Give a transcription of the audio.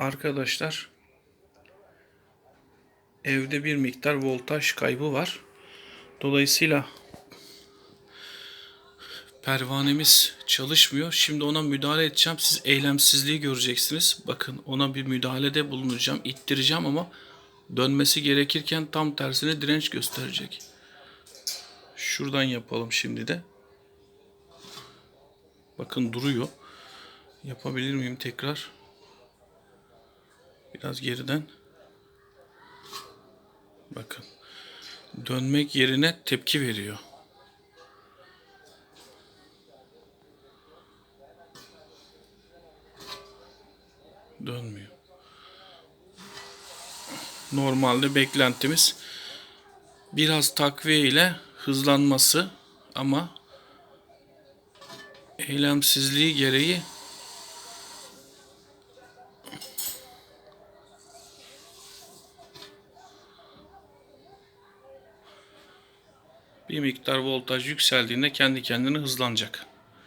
Arkadaşlar evde bir miktar voltaj kaybı var. Dolayısıyla pervanemiz çalışmıyor. Şimdi ona müdahale edeceğim. Siz eylemsizliği göreceksiniz. Bakın ona bir müdahalede bulunacağım. ittireceğim ama dönmesi gerekirken tam tersine direnç gösterecek. Şuradan yapalım şimdi de. Bakın duruyor. Yapabilir miyim tekrar? Biraz geriden. Bakın. Dönmek yerine tepki veriyor. Dönmüyor. Normalde beklentimiz biraz takviye ile hızlanması ama eylemsizliği gereği bir miktar voltaj yükseldiğinde kendi kendine hızlanacak.